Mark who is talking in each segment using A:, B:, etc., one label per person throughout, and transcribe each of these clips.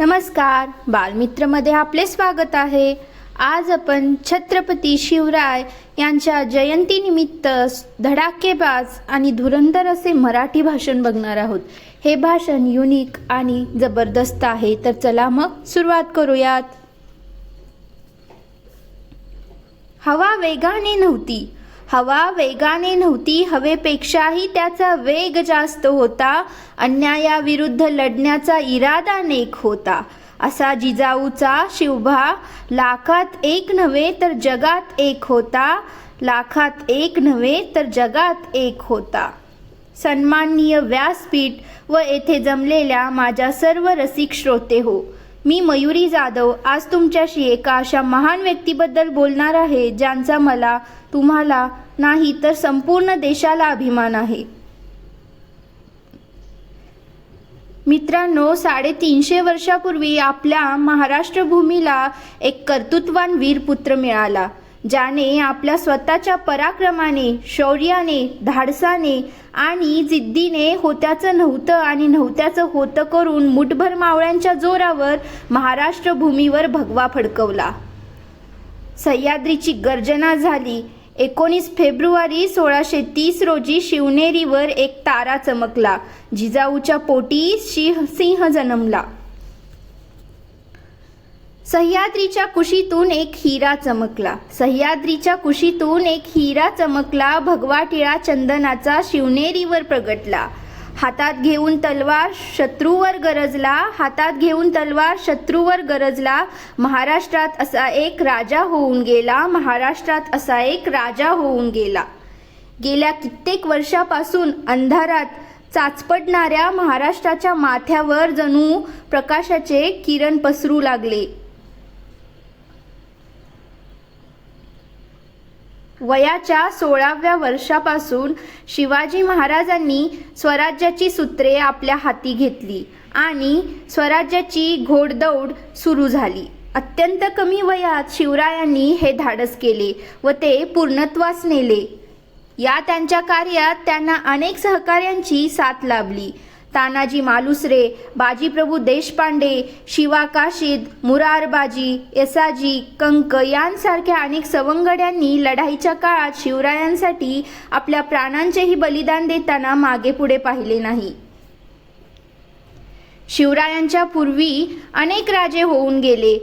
A: नमस्कार बालमित्रमध्ये आपले स्वागत आहे. आज आपण छत्रपती शिवराय यांच्या जयंतीनिमित्त धडाकेबाज आणि धुरंधर असे मराठी भाषण बघणार आहोत. हे भाषण युनिक आणि जबरदस्त आहे तर चला मग सुरुवात करूयात. हवा वेगाने नव्हती. हवा वेगाने नव्हती हवेपेक्षाही त्याचा वेग जास्त होता अन्यायाविरुद्ध लढण्याचा इरादा नेक होता. असा जिजाऊचा शिवभा लाखात एक नव्हे तर जगात एक होता लाखात एक नव्हे तर जगात एक होता. सन्माननीय व्यासपीठ व येथे जमलेल्या माझ्या सर्व रसिक श्रोते हो. मी मयुरी जाधव आज तुमच्याशी एका अशा महान व्यक्तीबद्दल बोलणार आहे ज्यांचा मला तुम्हाला नाही तर संपूर्ण देशाला अभिमान आहे. मित्रांनो साडेतीनशे वर्षापूर्वी आपल्या महाराष्ट्र भूमीला एक कर्तृत्वान वीरपुत्र मिळाला ज्याने आपल्या स्वतःच्या पराक्रमाने शौर्याने धाडसाने आणि जिद्दीने होत्याचं नव्हतं आणि नव्हत्याचं होतं करून मुठभर मावळ्यांच्या जोरावर महाराष्ट्र भूमीवर भगवा फडकवला. सह्याद्रीची गर्जना झाली एकोणीस फेब्रुवारी सोळाशे तीस रोजी शिवनेरीवर एक तारा चमकला. जिजाऊच्या पोटी सिंह सिंह जन्मला. सह्याद्रीच्या कुशीतून एक हिरा चमकला. सह्याद्रीच्या कुशीतून एक हिरा चमकला भगवा टिळा चंदनाचा शिवनेरीवर प्रगटला. हातात घेऊन तलवार शत्रूवर गरजला हातात घेऊन तलवार शत्रूवर गरजला. महाराष्ट्रात असा एक राजा होऊन गेला महाराष्ट्रात असा एक राजा होऊन गेला. गेल्या कित्येक वर्षापासून अंधारात चाचपडणाऱ्या महाराष्ट्राच्या माथ्यावर जणू प्रकाशाचे किरण पसरू लागले. वयाच्या सोळाव्या वर्षापासून शिवाजी महाराजांनी स्वराज्याची सूत्रे आपल्या हाती घेतली आणि स्वराज्याची घोडदौड सुरू झाली. अत्यंत कमी वयात शिवरायांनी हे धाडस केले व ते पूर्णत्वास नेले. या त्यांच्या कार्यात त्यांना अनेक सहकार्यांची साथ लाभली. तानाजी मालुसरे बाजीप्रभू देशपांडे शिवा काशीद मुरारबाजी येसाजी कंक यांसारख्या अनेक सवंगड्यांनी लढाईच्या काळात शिवरायांसाठी आपल्या प्राणांचेही बलिदान देताना मागे पुढे पाहिले नाही. शिवरायांच्या पूर्वी अनेक राजे होऊन गेले.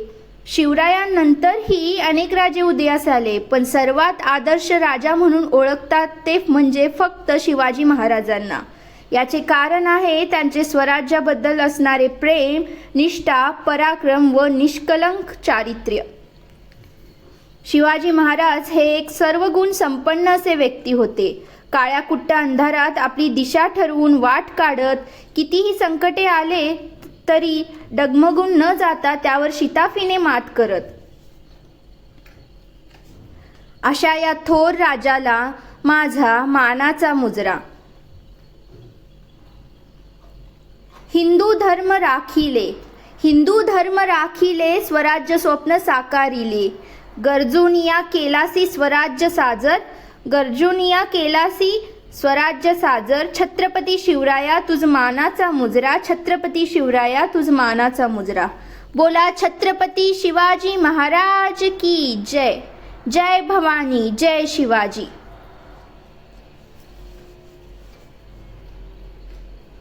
A: शिवरायांनंतरही अनेक राजे उदयास आले पण सर्वात आदर्श राजा म्हणून ओळखतात ते म्हणजे फक्त शिवाजी महाराजांना. याचे कारण आहे त्यांचे स्वराज्याबद्दल असणारे प्रेम निष्ठा पराक्रम व निष्कलंक चारित्र्य. शिवाजी महाराज हे एक सर्वगुण संपन्न असे व्यक्ती होते. काळ्या कुट्ट्या अंधारात आपली दिशा ठरवून वाट काढत कितीही संकटे आले तरी डगमगून न जाता त्यावर शिताफीने मात करत. अशा या थोर राजाला माझा मानाचा मुजरा. हिंदू धर्म राखिले. हिंदू धर्म राखिले स्वराज्य स्वप्न साकारिले. गरजुनिया केलासी स्वराज्य साजर गरजुनिया केलासी स्वराज्य साजर छत्रपती शिवराया तुझ मानाचा मुजरा छत्रपती शिवराया तुझ मानाचा मुजरा. बोला छत्रपती शिवाजी महाराज की जय. जय भवानी जय शिवाजी.